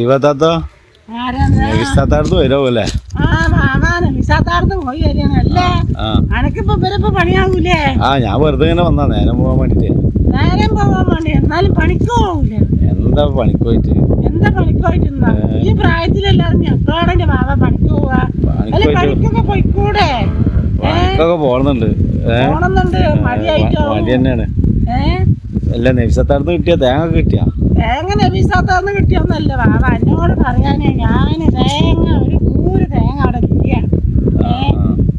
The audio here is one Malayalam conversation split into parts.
ഇവത്താത്ത ആരാ നെവിസ്താത്താടത്ത് വരുമല്ലേ ആ ഞാൻ വെറുതെ ഇങ്ങനെ വന്നാ നേരം പോകാൻ വേണ്ടിട്ട്. നേരം പോവാൻ വേണ്ടി. എന്നാലും പണിക്ക് പോകൂലേ എന്താ പണിക്ക് പോയിട്ട്? എന്താ പണിക്ക് പോയിട്ടുണ്ടാ ഈ പ്രായത്തിലല്ലാതെ എപ്പോഴാണ് എന്റെ മാമ പണിക്ക് പോവാ. അല്ല പണിക്കൊക്കെ പോയിക്കൂടെ? പണിക്കൊക്കെ പോണുന്നുണ്ട്. പോണുന്നുണ്ട്. മടി തന്നെയാണ് അല്ല നെവിസത്താടത്ത് കിട്ടിയ തേങ്ങ കിട്ടിയ? തേങ്ങ നബീസാത്താന്ന് കിട്ടിയൊന്നല്ല ബാബ എന്നോട് പറയാനേ ഞാൻ തേങ്ങ ഒരു കൂര് തേങ്ങ അവിടെ കിട്ടിയാണ്.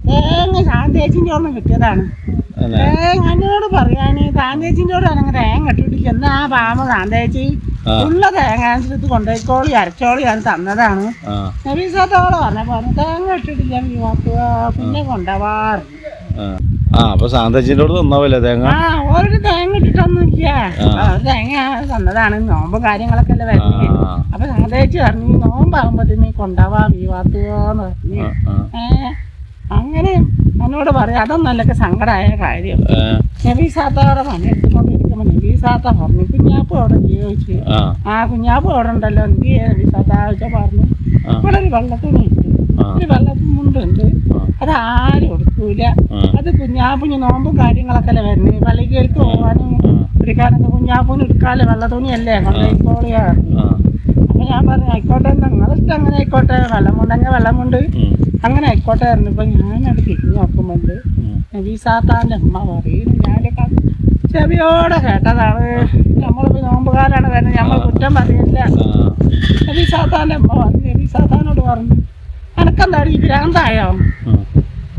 തേങ്ങ ശാന്തേച്ചിന്റെ ഒന്നും കിട്ടിയതാണ്. തേങ്ങ എന്നോട് പറയാന് ശാന്തേച്ചിന്റെ ഓട് അങ്ങനെ തേങ്ങ ഇട്ടിട്ടില്ല. എന്നാ ആ പാമ്പ ശാന്തേച്ചി ഉള്ള തേങ്ങ അനുസരിച്ച് കൊണ്ടുപോയിക്കോളി അരച്ചോളി ഞാൻ തന്നതാണ്. നബീസാത്തോളം പറഞ്ഞ പറഞ്ഞു തേങ്ങ ഇട്ടിട്ടില്ല പിന്നെ കൊണ്ടുപോവാറ്. ആ. അപ്പൊ സാന്തച്ചിന്റെ അടുത്ത് തന്നാവല്ലേ തേങ്ങ? ആ ഒരു തേങ്ങ ഇട്ടിട്ടൊന്നുമില്ല തേങ്ങ തന്നതാണ് നോമ്പ് കാര്യങ്ങളൊക്കെ അല്ലേ വരുന്നത് അപ്പൊ സാന്തേച്ചി പറഞ്ഞു നോമ്പാകുമ്പോഴത്തേന് കൊണ്ടാവാ വീവാത്തുവോന്ന് പറഞ്ഞു ഏഹ് അങ്ങനെ എന്നോട് പറയാം അതൊന്നല്ലൊക്കെ സങ്കടമായ കാര്യം. ഏ, നബീസാത്തോടെ പണിയെടുത്തുകൊണ്ടിരിക്കുമ്പോൾ നബീസാത്ത പറഞ്ഞു കുഞ്ഞാപ്പ് അവിടെ ചോദിച്ചു ആ. കുഞ്ഞാപ്പ് അവിടെ ഉണ്ടല്ലോ എനിക്ക് നബീസാത്ത വെച്ചാൽ പറഞ്ഞു. ഇവിടെ ഒരു വെള്ളത്തുണി ഒരു വെള്ളത്തുമുണ്ടുണ്ട് അത് ആരും എടുക്കൂല. അത് കുഞ്ഞാപ്പുഞ്ഞ് നോമ്പും കാര്യങ്ങളൊക്കെ അല്ലേ വരുന്നത് പള്ളിക്കേൾക്ക് പോകാനും. എടുക്കാനൊക്കെ കുഞ്ഞാപ്പിന് എടുക്കാല്ലേ വെള്ളത്തുണിയല്ലേ കൊണ്ടുപോയിക്കോളിയാ ആ. അപ്പൊ ഞാൻ പറഞ്ഞു ആയിക്കോട്ടെ നിങ്ങളിഷ്ടം അങ്ങനെ ആയിക്കോട്ടെ. വെള്ളം കൊണ്ടെങ്കിൽ വെള്ളം കൊണ്ട് അങ്ങനെ ആയിക്കോട്ടെ പറഞ്ഞപ്പോ ഞാനത് തിരിഞ്ഞു നോക്കുമ്പോണ്ട്. നബീസാത്താന്റെ അമ്മ പറയുന്നു ഞാനൊക്കെ ചെവിയോടെ കേട്ടതാണ്. നമ്മളിപ്പോ നോമ്പുകാലാണ് വരുന്നത്. നമ്മൾ കുറ്റം പറയില്ല. നബീസാത്താന്റെ അമ്മ പറഞ്ഞു. നബീസാത്താനോട് പറഞ്ഞു എനക്കെന്താടി ഈ ഭ്രാന്തായോ.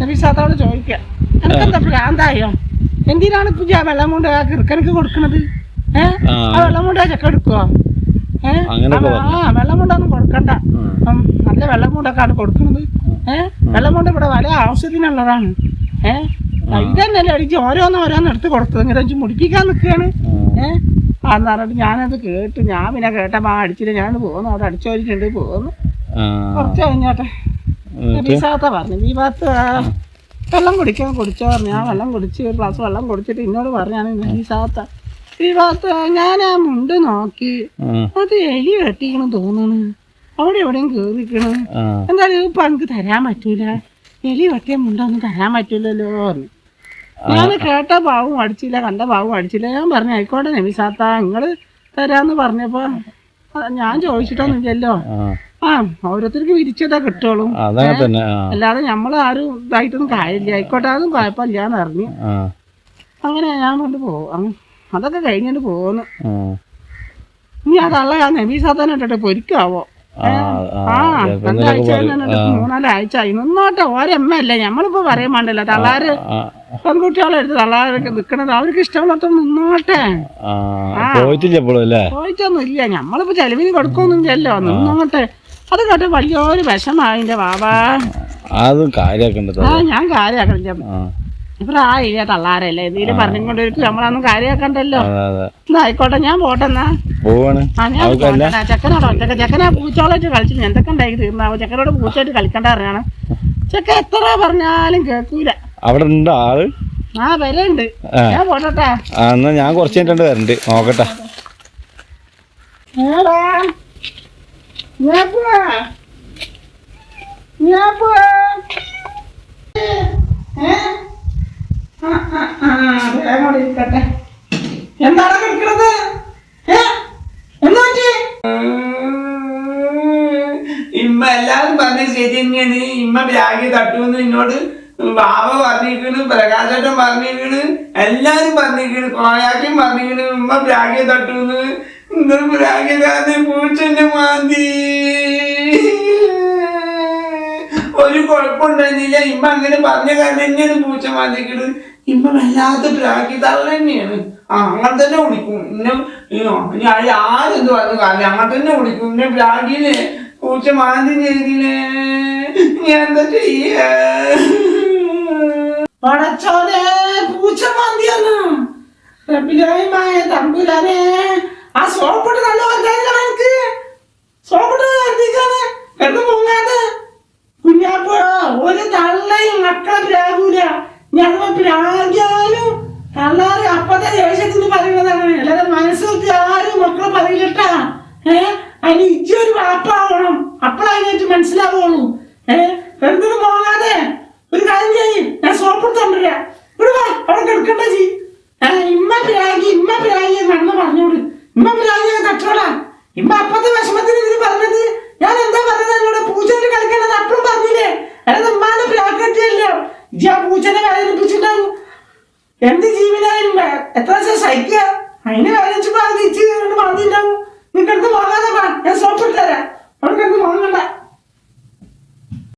നബീസാത്തോട് ചോദിക്കുക എനക്കെന്താ ഭ്രാന്തായോ? എന്തിനാണ് ഇപ്പൊ ഞാൻ വെള്ളം കൊണ്ട് ആ കിറുക്കനക്ക് കൊടുക്കണത്? ഏഹ് ആ. ആ വെള്ളം കൊണ്ട് ആ ചെക്ക എടുക്കുവോ? ഏഹ് ആ വെള്ളം കൊണ്ടൊന്നും കൊടുക്കണ്ട. നല്ല വെള്ളം കൊണ്ടൊക്കെയാണ് കൊടുക്കുന്നത്. ഏഹ് വെള്ളം കൊണ്ട് ഇവിടെ വല ആവശ്യത്തിനുള്ളതാണ്. ഏഹ് ഇതന്നല്ലേ അടിച്ച് ഓരോന്ന് ഓരോന്ന് എടുത്ത് കൊടുത്തത്. ഇങ്ങനെ വെച്ച് മുടിപ്പിക്കാൻ നിൽക്കുകയാണ്. ഏഹ് ആ അന്ന് പറഞ്ഞിട്ട് ഞാനത് കേട്ടു ഞാൻ പിന്നെ കേട്ടപ്പോ ആ അടിച്ചിട്ട് ഞാൻ പോകുന്നു അവിടെ അടിച്ചോരിട്ടുണ്ട് പോകുന്നു ആ. കുറച്ച് കഴിഞ്ഞോട്ടെ. പറഞ്ഞു ഈ ആ വെള്ളം കുടിക്കാൻ കുടിച്ചോ പറഞ്ഞു. ഞാൻ വെള്ളം കുടിച്ച് ഒരു ഗ്ലാസ് വെള്ളം കുടിച്ചിട്ട് എന്നോട് പറഞ്ഞാണ് നബീസാത്ത ഈ ഭാഗത്ത് ഞാൻ ആ മുണ്ട് നോക്കി. അത് എലി വെട്ടിക്കണം തോന്നണ് അവിടെ എവിടെയും കേറിക്കണ്. ആ. എന്തായാലും ഇപ്പൊ എനിക്ക് തരാൻ പറ്റൂല. എലി വെട്ടിയ മുണ്ടൊന്നും തരാൻ പറ്റൂലല്ലോ പറഞ്ഞു. ഞാൻ കേട്ട പാവും അടിച്ചില്ല കണ്ട പാവും അടിച്ചില്ല. ഞാൻ പറഞ്ഞു ആയിക്കോട്ടെ നബിസാത്ത നിങ്ങൾ തരാന്ന് പറഞ്ഞപ്പോ ആ, ഞാൻ ചോദിച്ചിട്ടൊന്നുമില്ലല്ലോ. ആ. ഓരോരുത്തർക്ക് വിരിച്ചതാ കിട്ടുള്ളൂ അതങ്ങനെ തന്നെ ആ. അല്ലാതെ നമ്മൾ ആരും ഇതായിട്ടൊന്നും കാര്യമില്ല ആയിക്കോട്ടെ അതും കുഴപ്പമില്ല പറഞ്ഞു ആ. അങ്ങനെ ഞാൻ കൊണ്ട് പോകും അതൊക്കെ കഴിഞ്ഞിട്ട് പോകുന്നു ആ. ഇനി അതല്ല ഞാൻ നബീസാത്താൻ ഇട്ടിട്ട് പൊരിക്കാവോ ആ, ആ. ആ ചിലപ്പോ രണ്ടാഴ്ച എന്തെങ്കിലുമൊക്കെ പറയും. കഴിഞ്ഞിട്ട് മൂന്നാലാഴ്ച ആയി നിന്നോട്ടെ അല്ല നമ്മളിപ്പോ പറയാൻ പാടില്ല തള്ളാര് ആ. പെൺകുട്ടികളെ എടുത്ത് തള്ളാരൊക്കെ നിക്കണത് അവർക്ക് ഇഷ്ടമുള്ളടത്ത് നിന്നോട്ടെ ആ. പോയിട്ടില്ല എപ്പോഴും അല്ലേ ചോദിച്ചൊന്നും ഇല്ല ഞമ്മളിപ്പോ ചെലവിന് കൊടുക്കൊന്നും ഇല്ലല്ലോ നിന്നോട്ടെ അത് കേട്ട് വലിയൊരു വിഷമായി എന്റെ ബാബാ അതും കാര്യാക്കണ്ടത് ആ ഞാൻ കാര്യാക്കണ്ട ആ. പ്രായില്ല തള്ളാരല്ലേ? എന്തെങ്കിലും പറഞ്ഞുകൊണ്ടിരിക്കും നമ്മളൊന്നും കാര്യാക്കണ്ടല്ലോ ആയിക്കോട്ടെ ഞാൻ പോട്ടെന്നാ. പോവാണ്. ചെക്കനോട് ചെക്കനാ പൂച്ചോളായിട്ട് കളിച്ചു എന്തൊക്കെ ഉണ്ടായി തീർന്നാവോ? ചെക്കനോട് പൂച്ചയായിട്ട് കളിക്കണ്ട അറിയാണ് ചെക്ക എത്ര പറഞ്ഞാലും കേൾക്കൂല അവിടെ ഉണ്ട് ആൾ? ആ വരണ്ട്. ഞാൻ പോട്ടെ എന്നാ ഞാൻ കുറച്ച് കഴിഞ്ഞിട്ട് വരണ്ട്. നോക്കട്ടെ. ഇരിക്കട്ടെ. എന്താണ് കളിക്കണത് ഏ? എന്താ പറ്റി? ഇമ്മ എല്ലാരും പറഞ്ഞ ശരി തന്നെയാണ്. ഇമ്മ ബാഗ് തട്ടുമെന്ന് എന്നോട് ബാബ പറഞ്ഞിരിക്കണ് പ്രകാശേട്ടൻ പറഞ്ഞിരിക്കണ് എല്ലാരും പറഞ്ഞിരിക്കണ് കോയാക്കും പറഞ്ഞിരിക്കണ് ഉമ്മ ബാഗ് തട്ടുമെന്ന് ബാഗ് പൂച്ചന്റെ മാന്തി. ഒരു കുഴപ്പമുണ്ടായിരുന്നില്ല. ഇമ്മ അങ്ങനെ പറഞ്ഞ കാരണം തന്നെയാണ് പൂച്ച മാന്തിക്കണ് ഇമ്മ വല്ലാത്ത തള്ള തന്നെയാണ്. ആ അങ്ങനെ തന്നെ വിളിക്കും. ഇന്നെ ആരെന്ത് പറഞ്ഞു കാരണം അങ്ങനെ തന്നെ വിളിക്കും. ഇന്നെ പ്രാഗിയിലെ പൂച്ച മാന്തി ചെയ്തില്ലേ ഞാൻ എന്താ ചെയ്യാ? പൂച്ച മാന്തിയാണ് തമ്പുരാനെ ആ സോപ്പിട്ട് നല്ല വലുതായില്ല എനിക്ക്. സോപ്പിട്ട് വർദ്ധിക്കാണ് എന്ന് പൊങ്ങാതെ കുഞ്ഞാപ്പോ ഒരു തള്ളയും മക്കളെ പ്രാകൂല ഞങ്ങൾ പ്രാഗ്യാലും തള്ളാറ് അപ്പത്തെ ദേഷ്യത്തിന് പറയുന്നതാണ്. അല്ലാതെ മനസ്സിലൊക്കെ ആരും മക്കളെ പറയില്ലട്ടാ. ഏഹ് അതിന് ഇജ്ജ ഒരു വാപ്പാവണം അപ്പോഴതിനായിട്ട് മനസ്സിലാവുള്ളൂ. ഏഹ് വെറുതെ പോകാതെ. ഒരു കാര്യം ചെയ്യും. ഞാൻ സോപ്പ് എടുത്തോണ്ടിരാ ഇവിടെ വാ അവിടെ കിടക്കണ്ട ചെയ്യും. ഇമ്മ പിരാഗി ഇമ്മ പിരാഗി നടന്ന് പറഞ്ഞോട് ഇമ്മ പിരാഗി കച്ചോടാ ഇമ്മ അപ്പത്തെ വിഷമത്തിന് ഇതിന് പറഞ്ഞത്. ഞാൻ എന്താ പറഞ്ഞത്? എന്നോട് പൂച്ചനെ കളിക്കണത് അപ്പഴും പറഞ്ഞില്ലേ? അതായത് ഉമ്മാനെ പ്രാകൃത്യല്ലോ ഇജ്ജ് ആ പൂച്ചനെ വേദനിപ്പിച്ചിട്ടുണ്ടാവും. എന്ത് ജീവിതായാലും എത്ര ദിവസം സഹിക്കുക? അതിനെ വേദനിച്ചപ്പോ അത് തിരിച്ച് പറഞ്ഞിട്ടുണ്ടാവും നിങ്ങൾക്ക് വാങ്ങാതെ വാ ഞാൻ സോപ്പ് ഇട്ടുതരാം അവിടെ കിടന്ന് വാങ്ങണ്ട